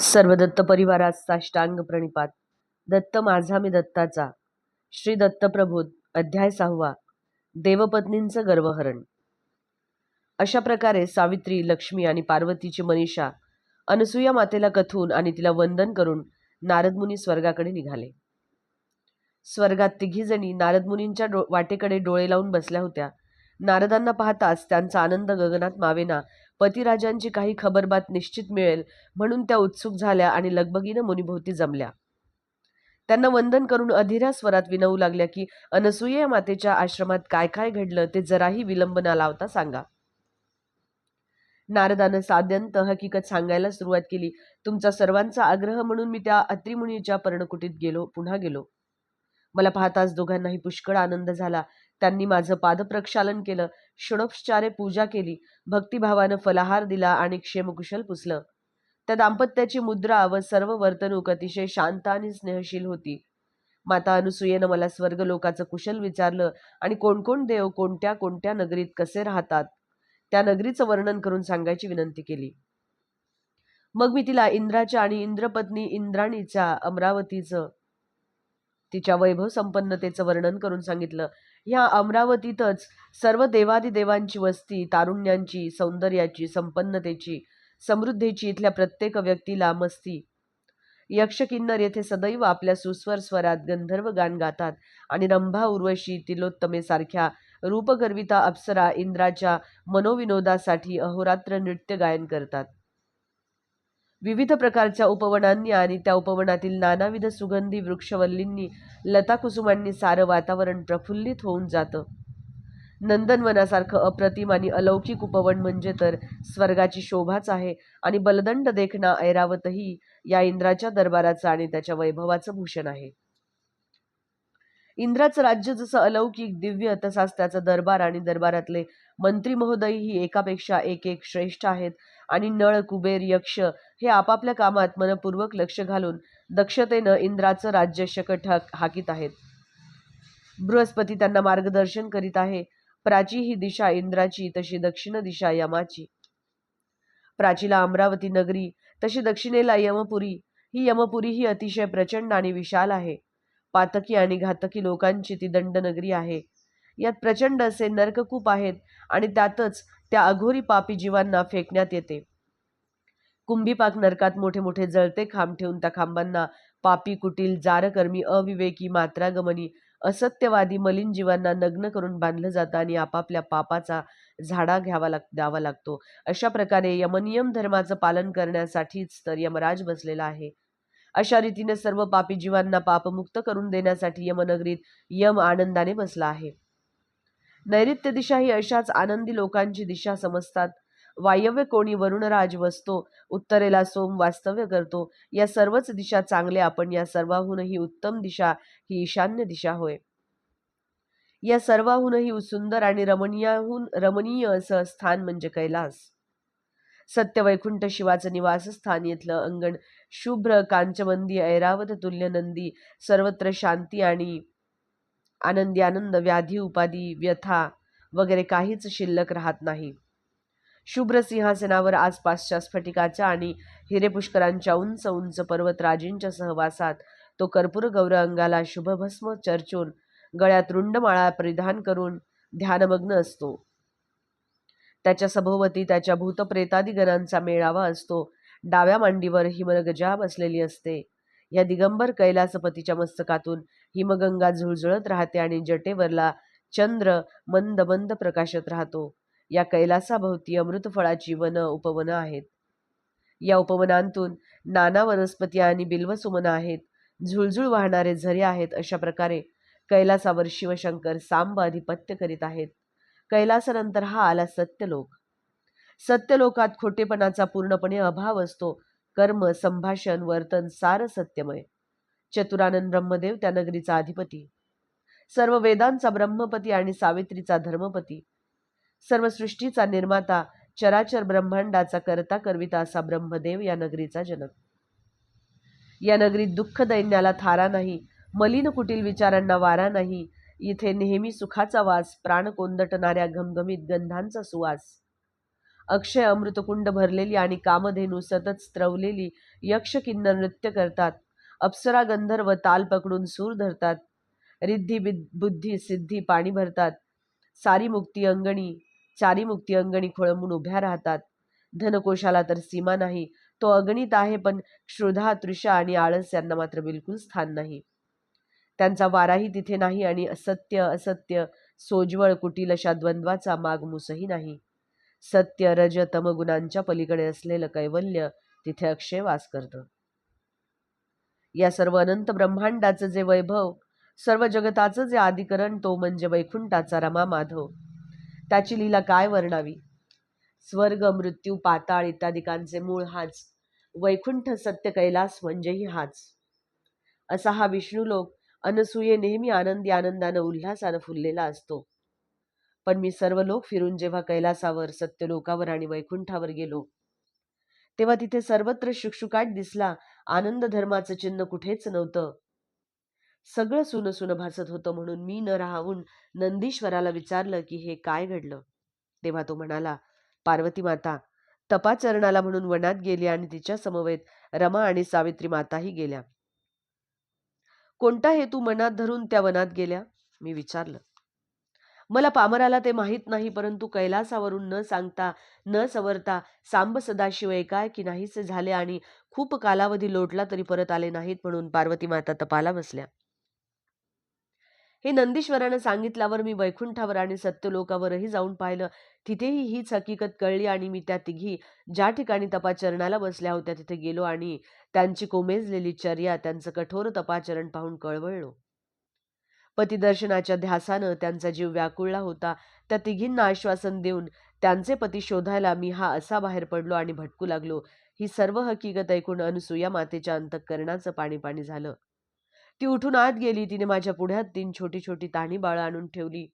सर्व दत्त परिवारात साष्टांग प्रणिपात. दत्त माझा मी दत्ताचा. श्री दत्तप्रबोध अध्याय सहावा. देवपत्नींचं गर्वहरण. अशा प्रकारे सावित्री लक्ष्मी आणि पार्वतीची मनीषा अनसुया मातेला कथून आणि तिला वंदन करून नारदमुनी स्वर्गाकडे निघाले. स्वर्गात तिघीजणी नारदमुनींच्या डो वाटेकडे डोळे लावून बसल्या होत्या. नारदांना पाहताच त्यांचा आनंद गगनात मावेना पतिराजांची काही खबरबात निश्चित मिळेल म्हणून त्या उत्सुक झाल्या आणि लगबगीनं मुनिभोवती जमल्या. त्यांना वंदन करून अधीरा स्वरात विनवू लागल्या की अनसुया मातेच्या आश्रमात काय काय घडलं ते जराही विलंब न लावता सांगा. नारदानं साध्यंत हकीकत सांगायला सुरुवात केली. तुमचा सर्वांचा आग्रह म्हणून मी त्या अत्रिमुनीच्या पर्णकुटीत गेलो पुन्हा गेलो. मला पाहताच दोघांनाही पुष्कळ आनंद झाला. त्यांनी माझं पादप्रक्षालन केलं. षोडोपचारे पूजा केली. भक्तिभावानं फलाहार दिला आणि क्षेमकुशल पुसलं. त्या दाम्पत्याची मुद्रा व सर्व वर्तणूक अतिशय शांत आणि स्नेहशील होती. माता अनुसूयेनं मला स्वर्गलोकाचं कुशल विचारलं आणि कोण कोण देव कोणत्या कोणत्या नगरीत कसे राहतात? त्या नगरीचं वर्णन करून सांगायची विनंती केली. मग मी तिला इंद्राच्या आणि इंद्रपत्नी इंद्राणीच्या अमरावतीचं तिच्या वैभव संपन्नतेचं वर्णन करून सांगितलं. ह्या अमरावतीतच सर्व देवादिदेवांची वस्ती तारुण्यांची सौंदर्याची संपन्नतेची समृद्धीची इथल्या प्रत्येक व्यक्तीला मस्ती. यक्षकिन्नर येथे सदैव आपल्या सुस्वर स्वरात गंधर्व गान गातात आणि रंभा उर्वशी तिलोत्तमेसारख्या रूपगर्विता अप्सरा इंद्राच्या मनोविनोदासाठी अहोरात्र नृत्य गायन करतात. विविध प्रकारच्या उपवनांनी आणि त्या उपवनातील नानाविध सुगंधी वृक्षवल्लींनी लताकुसुमांनी सारं वातावरण प्रफुल्लित होऊन जातं. नंदनवनासारखं अप्रतिम आणि अलौकिक उपवन म्हणजे तर स्वर्गाची शोभाच आहे आणि बलदंड देखणा ऐरावतही या इंद्राच्या दरबाराचं आणि त्याच्या वैभवाचं भूषण आहे. इंद्राचं राज्य जसं अलौकिक दिव्य तसाच त्याचा दरबार आणि दरबारातले मंत्री महोदयही एकापेक्षा एक एक श्रेष्ठ आहेत आणि नळ कुबेर यक्ष हे आपापल्या कामात मनपूर्वक लक्ष घालून दक्षतेनं इंद्राचं राज्य शकट हाकीत आहेत. बृहस्पती त्यांना मार्गदर्शन करीत आहे. प्राची ही दिशा इंद्राची तशी दक्षिण दिशा यमाची. प्राचीला अमरावती नगरी तशी दक्षिणेला यमपुरी. ही यमपुरी ही अतिशय प्रचंड आणि विशाल आहे. पातकी आणि घातकी लोकांची ती दंडनगरी आहे. यात प्रचंड असे नरककूप आहेत आणि त्यातच त्या अघोरी पापी जीवांना फेकण्यात येते. कुंभीपाक नरकात मोठे मोठे जळते खांब ठेवून त्या खांबांना पापी कुटील जारकर्मी अविवेकी मात्रागमनी असत्यवादी मलिन जीवांना नग्न करून बांधलं जातं आणि आपापल्या पापाचा झाडा घ्यावा लाग द्यावा लागतो. अशा प्रकारे यमनियम धर्माचं पालन करण्यासाठीच तर यमराज बसलेला आहे. अशा रीतीने सर्व पापी जीवांना पापमुक्त करून देण्यासाठी यमनगरीत यम आनंदाने बसला आहे. नैऋत्य दिशा ही अशाच आनंदी लोकांची दिशा समजतात. वायव्य कोणी वरुणराज वसतो उत्तरेला सोम वास्तव्य करतो. या सर्वच दिशा चांगल्या आपण या सर्वाहूनही उत्तम दिशा ही ईशान्य दिशा होय. या सर्वाहूनही सुंदर आणि रमणीयाहून रमणीय असं स्थान म्हणजे कैलास. सत्य वैकुंठ शिवाचं निवासस्थान येथलं अंगण शुभ्र कांचवंदी ऐरावत तुल्य नंदी सर्वत्र शांती आणि आनंदी आनंद व्याधी उपाधी व्यथा वगैरे काहीच शिल्लक राहत नाही. शुभ्र सिंहासनावर आसपासच्या स्फटिकाच्या आणि हिरेपुष्करांच्या उंच उंच पर्वतराजींच्या सहवासात तो कर्पूर गौर अंगाला शुभभस्म चर्चून गळ्यात रुंडमाळा परिधान करून ध्यानमग्न असतो. त्याच्या सभोवती त्याच्या भूतप्रेतादी गणांचा मेळावा असतो. डाव्या मांडीवर हिमगजा बसलेली असते. या दिगंबर कैलासपतीच्या मस्तकातून हिमगंगा झुळझुळत राहते आणि जटेवरला चंद्र मंद मंद प्रकाशत राहतो. या कैलासाभोवती अमृतफळाची वन उपवनं आहेत. या उपवनांतून नाना वनस्पती आणि बिल्वसुमनं आहेत. झुळझुळ वाहणारे झरे आहेत अशा प्रकारे कैलासावर शिवशंकर सांब आधिपत्य करीत आहेत. कैलासानंतर हा आला सत्यलोक. सत्यलोकात खोटेपणाचा पूर्णपणे अभाव असतो. कर्म संभाषण वर्तन सार सत्यमय. चतुरानंद ब्रह्मदेव त्या नगरीचा अधिपती. सर्व वेदांचा ब्रह्मपती आणि सावित्रीचा धर्मपती. सर्व सृष्टीचा निर्माता चराचर ब्रह्मांडाचा करता करविता असा ब्रह्मदेव या नगरीचा जनक. या नगरीत दुःख दैन्याला थारा नाही मलिन कुटील विचारांना वारा नाही इथे नेहमी सुखाचा वास प्राण कोंदटणाऱ्या घमघमीत गंधांचा सुवास. अक्षय अमृतकुंड भरलेली आणि कामधेनू सतत स्त्रवलेली यक्ष किन्नर नृत्य करतात अप्सरा गंधर्व ताल पकडून सूर धरतात रिद्धी बुद्धी सिद्धी पाणी भरतात सारी मुक्ती अंगणी चारी मुक्ती अंगणी खोळंबून उभ्या राहतात. धनकोशाला तर सीमा नाही तो अगणित आहे पण श्रुधा तृषा आणि आळस यांना मात्र बिलकुल स्थान नाही. त्यांचा वाराही तिथे नाही आणि असत्य असत्य सोज्वळ कुटील अशा द्वंद्वाचा मागमूसही नाही. सत्य रज तमगुणांच्या पलीकडे असलेलं कैवल्य तिथे अक्षय वास करतं. या सर्व अनंत ब्रह्मांडाचं जे वैभव सर्व जगताचं जे आदिकरण तो म्हणजे वैकुंठाचा रमा माधव. त्याची लीला काय वर्णावी? स्वर्ग मृत्यू पाताळ इत्यादिकांचे मूळ हाच. वैकुंठ सत्य कैलास म्हणजेही हाच. असा हा विष्णुलोक अनसूये नेहमी आनंदी आनंदानं उल्हासानं फुललेला असतो. पण मी सर्व लोक फिरून जेव्हा कैलासावर सत्यलोकावर आणि वैकुंठावर गेलो तेव्हा तिथे सर्वत्र शुकशुकाट दिसला. आनंद धर्माचं चिन्ह कुठेच नव्हतं. सगळं सुन सुन भासत होतं म्हणून मी न राहून नंदीश्वराला विचारलं की हे काय घडलं? तेव्हा तो म्हणाला पार्वती माता तपाचरणाला म्हणून वनात गेली आणि तिच्या समवेत रमा आणि सावित्री माताही गेल्या. कोणता हेतू मनात धरून त्या वनात गेल्या? मी विचारलं. मला पामराला ते माहीत नाही परंतु कैलासावरून न सांगता न सवरता सांब सदाशिव एकाएकी नाहीसे झाले आणि खूप कालावधी लोटला तरी परत आले नाहीत म्हणून पार्वती माता तपाला बसल्या. हे नंदीश्वरानं सांगितल्यावर मी वैकुंठावर आणि सत्यलोकावरही जाऊन पाहिलं. तिथेही हीच हकीकत कळली आणि मी त्या तिघी ज्या ठिकाणी तपाचरणाला बसल्या होत्या तिथे गेलो आणि त्यांची कोमेजलेली चर्या त्यांचं कठोर तपाचरण पाहून कळवळलो. पतिदर्शनाच्या ध्यासानं त्यांचा जीव व्याकुळला होता. त्या तिघींना आश्वासन देऊन त्यांचे पती शोधायला मी हा असा बाहेर पडलो आणि भटकू लागलो. ही सर्व हकीकत ऐकून अनसुया मातेच्या अंतःकरणाचं पाणी पाणी झालं. ती उठून आत गेली. तिने माझ्या पुढ्यात तीन छोटी छोटी ताणी बाळं आणून ठेवली.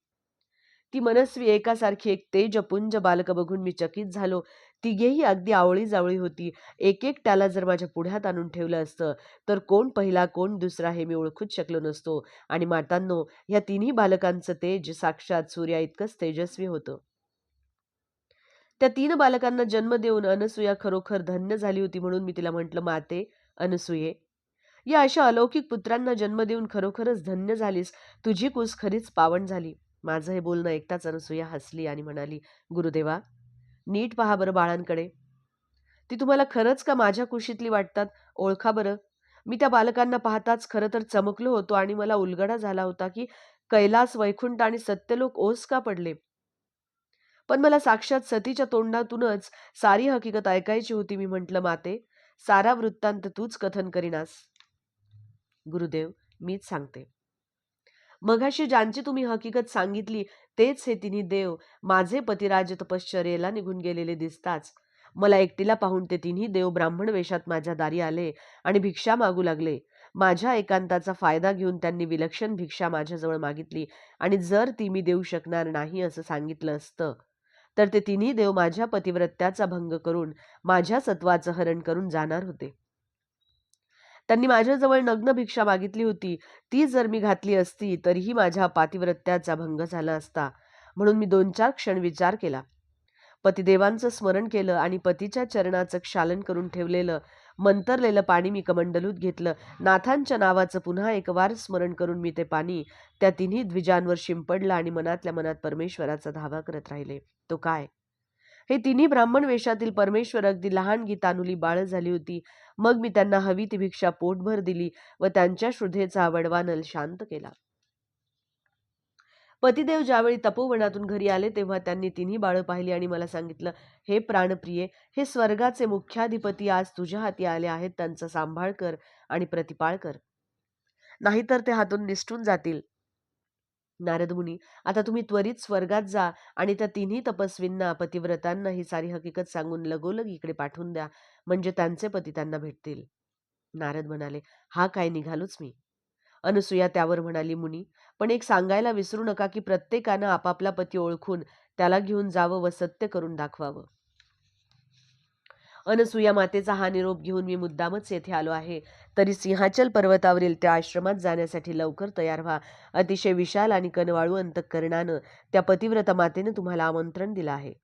ती मनस्वी एकासारखी एक तेजपुंज बालक बघून मी चकित झालो. तिघेही अगदी आवळी जावळी होती. एक एक त्याला जर माझ्या पुढ्यात आणून ठेवलं असतं तर कोण पहिला कोण दुसरा हे मी ओळखूच शकलो नसतो. आणि मातांनो या तिन्ही बालकांचं तेज साक्षात सूर्या इतकंच तेजस्वी होतं. त्या तीन बालकांना जन्म देऊन अनसुया खरोखर धन्य झाली होती म्हणून मी तिला म्हटलं माते अनसुये या अशा अलौकिक पुत्रांना जन्म देऊन खरोखरच धन्य झालीस. तुझी कुस खरीच पावन झाली. माझं हे बोलणं ऐकताच अनसुया हसली आणि म्हणाली गुरुदेवा नीट पहा बरं बाळांकडे. ती तुम्हाला खरंच का माझ्या कुशीतली वाटतात? ओळखा बरं. मी त्या बालकांना पाहताच खरं तर चमकलो होतो आणि मला उलगडा झाला होता की कैलास वैकुंठ आणि सत्यलोक ओस का पडले? पण मला साक्षात सतीच्या तोंडातूनच सारी हकीकत ऐकायची होती मी म्हटलं माते सारा वृत्तांत तूच कथन करीनास. गुरुदेव मीच सांगते. मघाशी ज्यांची तुम्ही हकीकत सांगितली तेच हे तिन्ही देव माझे पतिराज तपश्चर्येला निघून गेलेले दिसताच. मला एकटीला पाहून ते तिन्ही देव ब्राह्मण वेशात माझ्या दारी आले आणि भिक्षा मागू लागले. माझ्या एकांताचा फायदा घेऊन त्यांनी विलक्षण भिक्षा माझ्याजवळ मागितली आणि जर ती मी देऊ शकणार नाही असं सांगितलं असतं तर ते तिन्ही देव माझ्या पतिव्रत्याचा भंग करून माझ्या सत्वाचं हरण करून जाणार होते. त्यांनी माझ्याजवळ नग्न भिक्षा मागितली होती. ती जर मी घातली असती तरीही माझ्या पातिव्रत्याचा भंग झाला असता म्हणून मी दोन चार क्षण विचार केला. पतिदेवांचं स्मरण केलं आणि पतीच्या चरणाचं क्षालन करून ठेवलेलं मंतरलेलं पाणी मी कमंडलूत घेतलं. नाथांच्या नावाचं पुन्हा एक वार स्मरण करून मी ते पाणी त्या तिन्ही द्विजांवर शिंपडलं आणि मनातल्या मनात परमेश्वराचा धावा करत राहिले. तो काय? हे तिन्ही ब्राह्मण वेशातील परमेश्वर अगदी लहान गीतानुली बाळ झाली होती. मग मी त्यांना हवी ती भिक्षा पोटभर दिली व त्यांच्या श्रुधेचा वडवा नल शांत केला. पतिदेव ज्यावेळी तपोवनातून घरी आले तेव्हा त्यांनी तिन्ही बाळं पाहिली आणि मला सांगितलं हे प्राणप्रिये हे स्वर्गाचे मुख्याधिपती आज तुझ्या हाती आले आहेत त्यांचा सांभाळ कर आणि प्रतिपाळ कर. नाहीतर ते हातून निष्ठून जातील. नारदमुनी आता तुम्ही त्वरित स्वर्गात जा आणि त्या तिन्ही तपस्वींना पतिव्रतांना ही सारी हकीकत सांगून लगोलग इकडे पाठवून द्या म्हणजे त्यांचे पती त्यांना भेटतील. नारद म्हणाले हा काय निघालोच मी. अनसुया त्यावर म्हणाली मुनी पण एक सांगायला विसरू नका की प्रत्येकानं आपापला पती ओळखून त्याला घेऊन जावं व सत्य करून दाखवावं. अनसुया मातेचा हा निरोप घेऊन मी मुद्दामच येथे आलो आहे. तरी सिंहाचल पर्वतावरील त्या आश्रमात जाण्यासाठी लवकर तयार व्हा. अतिशय विशाल आणि कनवाळू अंतकरणानं त्या पतिव्रता मातेनं तुम्हाला आमंत्रण दिलं आहे.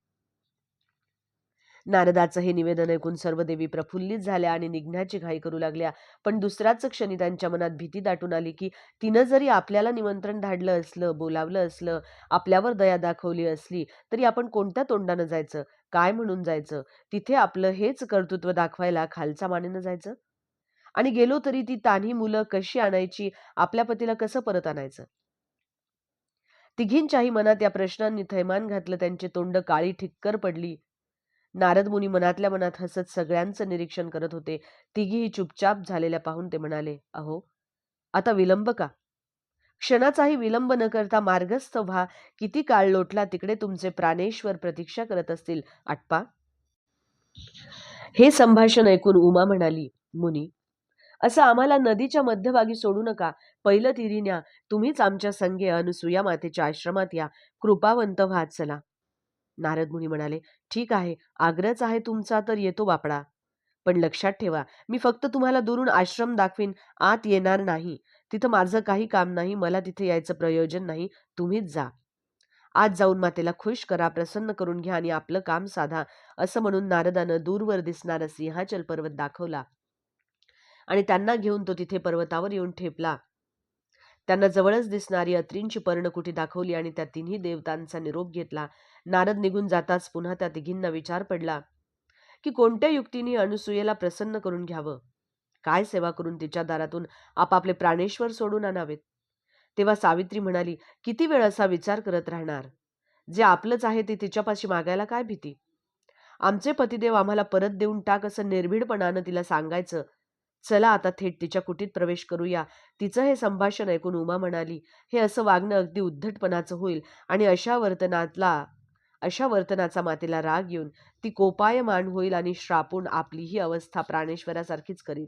नारदाचं हे निवेदन ऐकून सर्व देवी प्रफुल्लित झाल्या आणि निघण्याची घाई करू लागल्या. पण दुसऱ्याच क्षणी त्यांच्या मनात भीती दाटून आली की तिनं जरी आपल्याला निमंत्रण धाडलं असलं बोलावलं असलं आपल्यावर दया दाखवली असली तरी आपण कोणत्या तोंडानं जायचं? काय म्हणून जायचं? तिथे आपलं हेच कर्तृत्व दाखवायला खालचा मानेनं जायचं? आणि गेलो तरी ती तान्ही मुलं कशी आणायची? आपल्या पतीला कसं परत आणायचं? तिघींच्याही मनात या प्रश्नांनी थैमान घातलं त्यांची तोंड काळी ठिक्कर पडली. नारद मुनी मनातल्या मनात हसत सगळ्यांचं निरीक्षण करत होते. तिघीही चुपचाप झालेल्या पाहून ते म्हणाले अहो आता विलंब का? क्षणाचाही विलंब न करता मार्गस्थ व्हा. किती काळ लोटला तिकडे तुमचे प्राणेश्वर प्रतीक्षा करत असतील. आटपा. हे संभाषण ऐकून उमा म्हणाली मुनी असं आम्हाला नदीच्या मध्यभागी सोडू नका. पहिलं तिरीन्या तुम्हीच आमच्या संगे अनुसुया मातेच्या आश्रमात या. कृपावंत व्हात चला. नारद मुनी म्हणाले ठीक आहे आग्रहच आहे तुमचा तर येतो बापडा. पण लक्षात ठेवा मी फक्त तुम्हाला दुरून आश्रम दाखवीन आत येणार नाही. तिथं माझं काही काम नाही मला तिथे यायचं प्रयोजन नाही तुम्हीच जा. आज जाऊन मातेला खुश करा प्रसन्न करून घ्या आणि आपलं काम साधा असं म्हणून नारदानं दूरवर दिसणारा सिंहाचल पर्वत दाखवला. आणि त्यांना घेऊन तो तिथे पर्वतावर येऊन ठेपला. त्यांना जवळच दिसणारी अत्रींची पर्णकुटी दाखवली आणि त्या तिन्ही देवतांचा निरोप घेतला. नारद निघून जाताच पुन्हा त्या तिघींना विचार पडला की कोणत्या युक्तीने अनुसूयेला प्रसन्न करून घ्यावं? काय सेवा करून तिच्या दारातून आपापले प्राणेश्वर सोडून आणावेत? तेव्हा सावित्री म्हणाली किती वेळ असा विचार करत राहणार? जे आपलंच आहे ते तिच्यापाशी मागायला काय भीती? आमचे पतिदेव आम्हाला परत देऊन टाक असं निर्भीडपणानं तिला सांगायचं चला आता थेट तिच्या कुटीत प्रवेश करूया. तिचं हे संभाषण ऐकून उमा म्हणाली हे असं वागणं अगदी उद्धटपणाचं होईल आणि अशा वर्तनातला अशा वर्तनाचा मातेला राग येऊन ती कोपायमान होईल आणि श्रापून आपली ही अवस्था प्राणेश्वरासारखीच करील.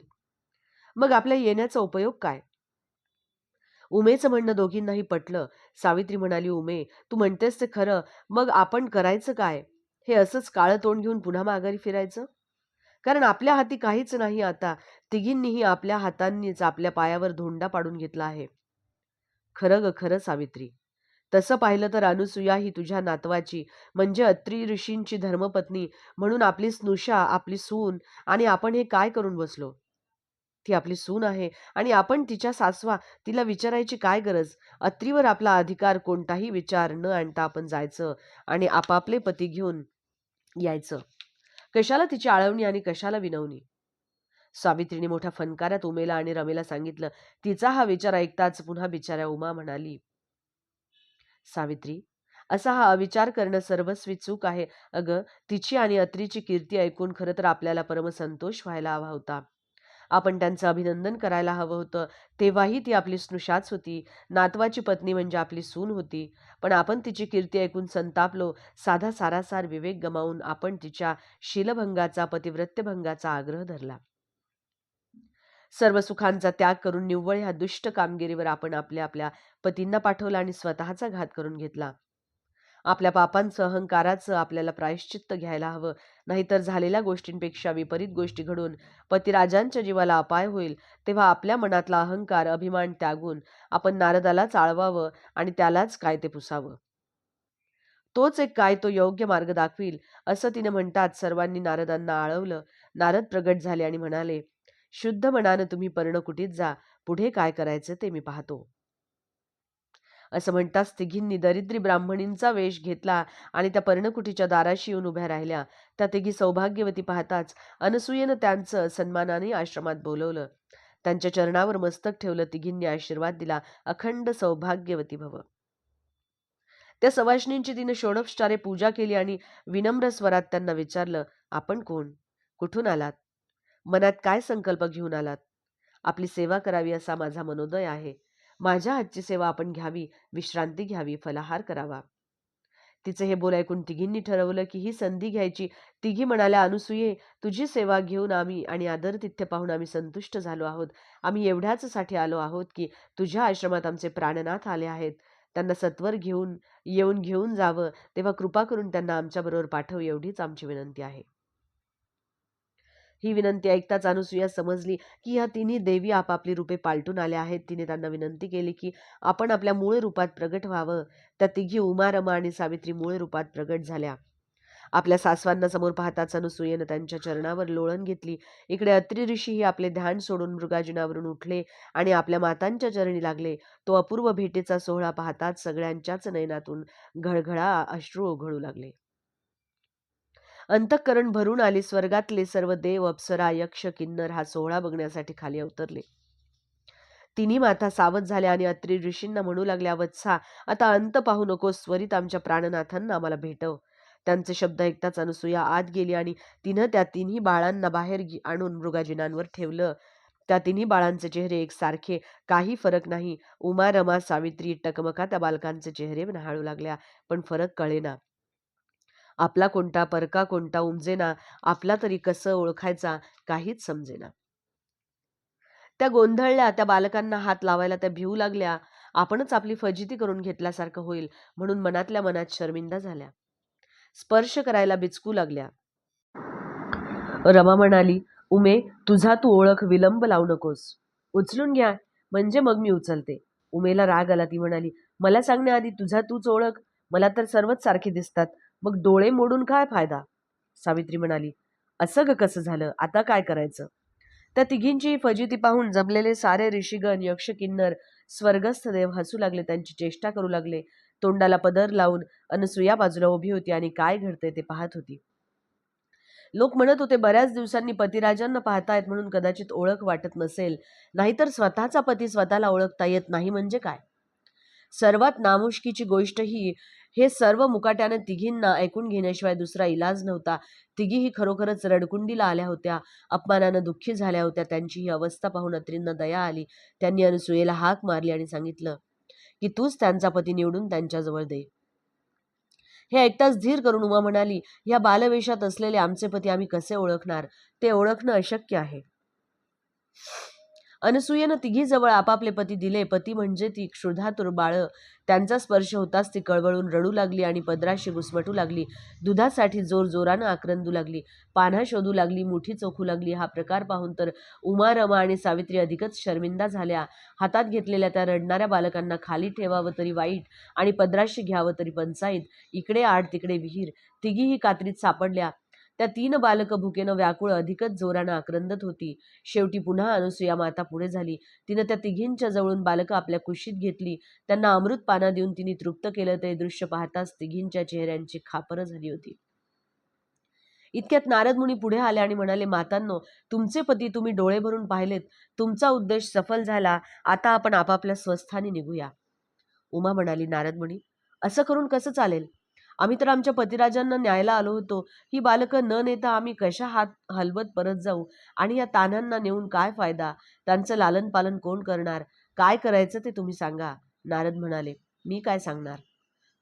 मग आपल्या येण्याचा उपयोग काय? उमेचं म्हणणं दोघींनाही पटलं. सावित्री म्हणाली उमे तू म्हणतेस ते खरं. मग आपण करायचं काय? हे असंच काळं तोंड घेऊन पुन्हा माघारी फिरायचं? कारण आपल्या हाती काहीच नाही आता. तिघींनीही आपल्या हातांनीच आपल्या पायावर धोंडा पाडून घेतला आहे. खरं ग खरं सावित्री. तसं पाहिलं तर अनुसूया ही तुझ्या नातवाची म्हणजे अत्री ऋषींची धर्मपत्नी म्हणून आपली स्नुषा आपली सून आणि आपण हे काय करून बसलो? ती आपली सून आहे आणि आपण तिच्या सासवा तिला विचारायची काय गरज? अत्रीवर आपला अधिकार कोणताही विचार न आणता आपण जायचं आणि आपापले पती घेऊन यायचं. कशाला तिची आळवणी आणि कशाला विनवणी? सावित्रीने मोठ्या फनकाऱ्यात उमेला आणि रमेला सांगितलं तिचा हा विचार ऐकताच पुन्हा बिचाऱ्या उमा म्हणाली. सावित्री असा हा अविचार करणं सर्वस्वी चूक आहे. अगं तिची आणि अत्रीची कीर्ती ऐकून खरं तर आपल्याला परमसंतोष व्हायला हवा होता. आपण त्यांचं अभिनंदन करायला हवं होतं. तेव्हाही ती आपली स्नुषाच होती. नातवाची पत्नी म्हणजे आपली सून होती. पण आपण तिची कीर्ती ऐकून संतापलो. साधा सारासार विवेक गमावून आपण तिच्या शीलभंगाचा पतिव्रत्यभंगाचा आग्रह धरला. सर्व सुखांचा त्याग करून निव्वळ ह्या दुष्ट कामगिरीवर आपण आपल्या आपल्या पतींना पाठवला आणि स्वतःचा घात करून घेतला. आपल्या पापांचं अहंकाराचं आपल्याला प्रायश्चित्त घ्यायला हवं. नाहीतर झालेल्या गोष्टींपेक्षा विपरीत गोष्टी घडून पतिराजांच्या जीवाला अपाय होईल तेव्हा आपल्या मनातला अहंकार अभिमान त्यागून आपण नारदाला चाळवावं आणि त्यालाच काय ते पुसावं. तोच एक काय तो योग्य मार्ग दाखवील असं तिने म्हणतात सर्वांनी नारदांना आळवलं. नारद प्रगट झाले आणि म्हणाले शुद्ध मनानं तुम्ही पर्णकुटीत जा. पुढे काय करायचं ते मी पाहतो. असं म्हणताच तिघींनी दरिद्री ब्राह्मणींचा वेश घेतला आणि त्या पर्णकुटीच्या दाराशी येऊन उभ्या राहिल्या. त्या तिघी सौभाग्यवती पाहताच अनसूयेनं त्यांचं सन्मानाने आश्रमात बोलवलं. त्यांच्या चरणावर मस्तक ठेवलं तिघींनी आशीर्वाद दिला. अखंड सौभाग्यवती भव. त्या सवाष्णींची तिने षोडोपचारे पूजा केली आणि विनम्र स्वरात त्यांना विचारलं आपण कोण? कुठून आलात? मनात काय संकल्प घेऊन आलात? आपली सेवा करावी असा माझा मनोदय आहे. माझ्या आजची सेवा आपण घ्यावी विश्रांती घ्यावी फलाहार करावा. तिचे हे बोल ऐकून तिघींनी ठरवलं की ही संधी घ्यायची. तिघी म्हणाल्या अनुसूये तुझी सेवा घेऊन आम्ही आणि आदर तिथ्य पाहून आम्ही संतुष्ट झालो आहोत. आम्ही एवढ्याच साठी आलो आहोत की तुझ्या आश्रमात आमचे प्राणनाथ आले आहेत. त्यांना सत्वर घेऊन येऊन घेऊन जावं. तेव्हा कृपा करून त्यांना आमच्याबरोबर पाठव एवढीच आमची विनंती आहे. ही विनंती ऐकताच अनुसूया समजली की ह्या तिन्ही देवी आपापली रूपे पालटून आल्या आहेत. तिने त्यांना विनंती केली की आपण आपल्या मूळ रूपात प्रगट व्हावं. त्या तिघी उमा रमा आणि सावित्री मूळ रूपात प्रगट झाल्या. आपल्या सासवांना समोर पाहताच अनुसूयेनं त्यांच्या चरणावर लोळण घेतली. इकडे अत्री ऋषीही आपले ध्यान सोडून मृगाजीनावरून उठले आणि आपल्या मातांच्या चरणी लागले. तो अपूर्व भेटीचा सोहळा पाहताच सगळ्यांच्याच नयनातून घळघळा अश्रू ओघळू लागले. अंतःकरण भरून आली स्वर्गातले सर्व देव अप्सरा यक्ष किन्नर हा सोहळा बघण्यासाठी खाली अवतरले. तिन्ही माता सावध झाल्या आणि अत्री ऋषींना म्हणू लागल्या वत्सा आता अंत पाहू नको त्वरित आमच्या प्राणनाथांना आम्हाला भेटव त्यांचे शब्द ऐकताच अनुसूया आत गेली आणि तिनं त्या तिन्ही बाळांना बाहेर आणून मृगाजिनांवर ठेवलं. त्या तिन्ही बाळांचे चेहरे एकसारखे काही फरक नाही. उमा रमा सावित्री टकमका त्या बालकांचे चेहरे न्हाळू लागल्या पण फरक कळेना. आपला कोणता परका कोणता उमजेना आपला तरी कसं ओळखायचा काहीच समजेना. त्या गोंधळल्या त्या बालकांना हात लावायला त्या भिवू लागल्या. आपणच आपली फजिती करून घेतल्यासारखं होईल म्हणून मनातल्या मनात शर्मिंदा झाल्या. स्पर्श करायला बिचकू लागल्या. रमा म्हणाली उमे तुझा तू ओळख विलंब लावू नकोस. उचलून घ्या म्हणजे मग मी उचलते. उमेला राग आला ती म्हणाली मला सांगण्याआधी तुझा तूच ओळख? मला तर सर्वच सारखे दिसतात. मग डोळे मोडून काय फायदा? सावित्री म्हणाली असं ग कसं झालं? आता काय करायचं? त्या तिघींची फजिती पाहून जमलेले सारे ऋषीगण यक्ष किन्नर स्वर्गस्थ देव हसू लागले त्यांची चेष्टा करू लागले. तोंडाला पदर लावून अनसुया बाजूला उभी होती आणि काय घडते ते पाहत होती. लोक म्हणत होते बऱ्याच दिवसांनी पतिराजांना पाहतायत म्हणून कदाचित ओळख वाटत नसेल. नाहीतर स्वतःचा पती स्वतःला ओळखता येत नाही म्हणजे काय? सर्वात नामुष्कीची गोष्ट ही हे सर्व मुकाट्यानं तिघींना ऐकून घेण्याशिवाय दुसरा इलाज नव्हता. तिघीही खरोखरच रडकुंडीला आल्या होत्या. अपमानानं दुःखी झाल्या होत्या. त्यांची ही अवस्था पाहून अत्रींना दया आली. त्यांनी अनुसूयेला हाक मारली आणि सांगितलं की तूच त्यांचा पती निवडून त्यांच्याजवळ दे. हे ऐकताच धीर करून उमा म्हणाली या बालवेशात असलेले आमचे पती आम्ही कसे ओळखणार? ते ओळखणं अशक्य आहे. अनसूयेनं तिघी जवळ आपापले पती दिले. पती म्हणजे ती क्षुधातुर बाळ. त्यांचा स्पर्श होताच ती कळवळून रडू लागली आणि पदराशी घुसमटू लागली. दुधासाठी जोर जोरानं आक्रंदू लागली. पान्हा शोधू लागली मुठी चोखू लागली. हा प्रकार पाहून तर उमा रमा आणि सावित्री अधिकच शर्मिंदा झाल्या. हातात घेतलेल्या त्या रडणाऱ्या बालकांना खाली ठेवावं तरी वाईट आणि पदराशी घ्यावं तरी पंचाईत. इकडे आड तिकडे विहीर. तिघीही कात्रीत सापडल्या. त्या तीन बालकं भुकेनं व्याकुळ अधिकच जोरानं आक्रंदत होती. शेवटी पुन्हा अनुसुया माता पुढे झाली. तिनं त्या तिघींच्या जवळून बालकं आपल्या कुशीत घेतली. त्यांना अमृत पाना देऊन तिने तृप्त केलं. ते दृश्य पाहताच तिघींच्या चेहऱ्यांची खापरं झाली होती. इतक्यात नारद मुनी पुढे आले आणि म्हणाले मातांनो तुमचे पती तुम्ही डोळे भरून पाहिलेत. तुमचा उद्देश सफल झाला. आता आपण आपापल्या स्वस्थानी निघूया. उमा म्हणाली नारद मुनी असं करून कसं चालेल? आम्ही तर आमच्या पतिराजांना न्यायला आलो होतो. ही बालकं न नेता आम्ही कशा हात हलवत परत जाऊ? आणि या तान्यांना नेऊन काय फायदा? त्यांचं लालन पालन कोण करणार? काय करायचं ते तुम्ही सांगा. नारद म्हणाले मी काय सांगणार?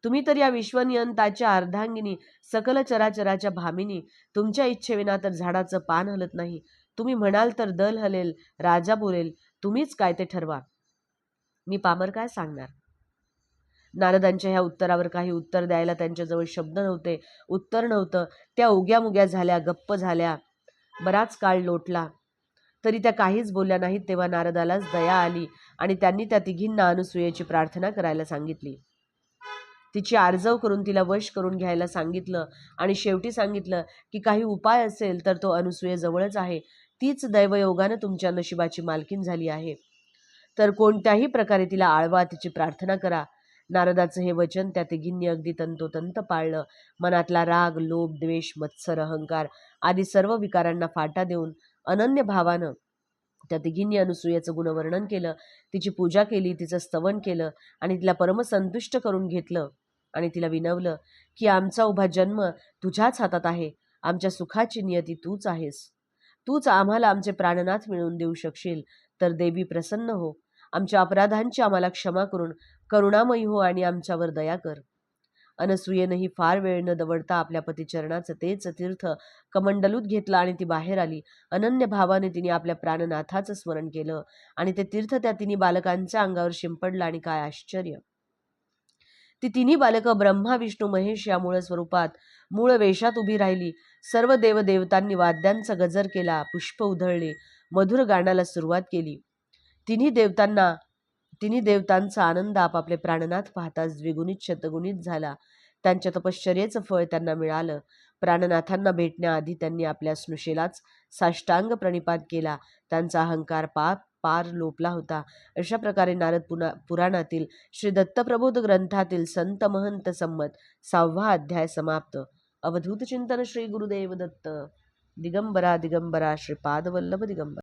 तुम्ही तर या विश्वनियंताच्या अर्धांगिनी सकल चराचराच्या भामिनी तुमच्या इच्छेविना तर झाडाचं पान हलत नाही. तुम्ही म्हणाल तर दल हलेल राजा बोलेल. तुम्हीच काय ते ठरवा. मी पामर काय सांगणार? नारदांच्या ह्या उत्तरावर काही उत्तर द्यायला त्यांच्याजवळ शब्द नव्हते. उत्तर नव्हतं. त्या उग्या मुग्या झाल्या गप्प झाल्या. बराच काळ लोटला. तरी त्या काहीच बोलल्या नाहीत तेव्हा नारदालाच दया आली आणि त्यांनी त्या तिघींना अनुसूयेची प्रार्थना करायला सांगितली. तिची आर्जव करून तिला वश करून घ्यायला सांगितलं आणि शेवटी सांगितलं की काही उपाय असेल तर तो अनुसूयेजवळच आहे. तीच दैवयोगानं तुमच्या नशिबाची मालकीन झाली आहे. तर कोणत्याही प्रकारे तिला आळवा तिची प्रार्थना करा. नारदाचं हे वचन त्या तिघींनी अगदी तंतोतंत पाळलं. मनातला राग लोभ द्वेष मत्सर अहंकार आदी सर्व विकारांना फाटा देऊन अनन्य भावानं त्या तिघींनी अनुसूयाचं गुणवर्णन केलं. तिची पूजा केली तिचं स्तवन केलं आणि तिला परमसंतुष्ट करून घेतलं आणि तिला विनवलं की आमचा उभा जन्म तुझ्याच हातात आहे. आमच्या सुखाची नियती तूच आहेस. तूच आम्हाला आमचे प्राणनाथ मिळवून देऊ शकशील तर देवी प्रसन्न हो. आमच्या अपराधांची आम्हाला क्षमा करून करुणामयी हो आणि आमच्यावर दया कर. अनसूयेनंही फार वेळ न दवडता आपल्या पतिचरणाचं तेच तीर्थ कमंडलूत घेतलं आणि ती बाहेर आली. अनन्य भावाने तिने आपल्या प्राणनाथाचं स्मरण केलं आणि ते तीर्थ त्या तिन्ही बालकांच्या अंगावर शिंपडलं आणि काय आश्चर्य! ती तिन्ही बालकं ब्रह्मा विष्णू महेश या मूळ स्वरूपात मूळ वेशात उभी राहिली. सर्व देवदेवतांनी वाद्यांचा गजर केला पुष्प उधळले मधुर गाण्याला सुरुवात केली. तिन्ही देवतांना तिन्ही देवतांचा आनंद आपापले प्राणनाथ पाहताच द्विगुणित शतगुणित झाला. त्यांच्या तपश्चर्येचं फळ त्यांना मिळालं. प्राणनाथांना भेटण्याआधी त्यांनी आपल्या स्नुषेलाच साष्टांग प्रणिपात केला. त्यांचा अहंकार पाप पार लोपला होता. अशा प्रकारे नारद पुना पुराणातील श्री दत्तप्रबोध ग्रंथातील संत महंत संमत सहावा अध्याय समाप्त. अवधूत चिंतन श्री गुरुदेव दत्त. दिगंबरा दिगंबरा श्री पादवल्लभ दिगंबर.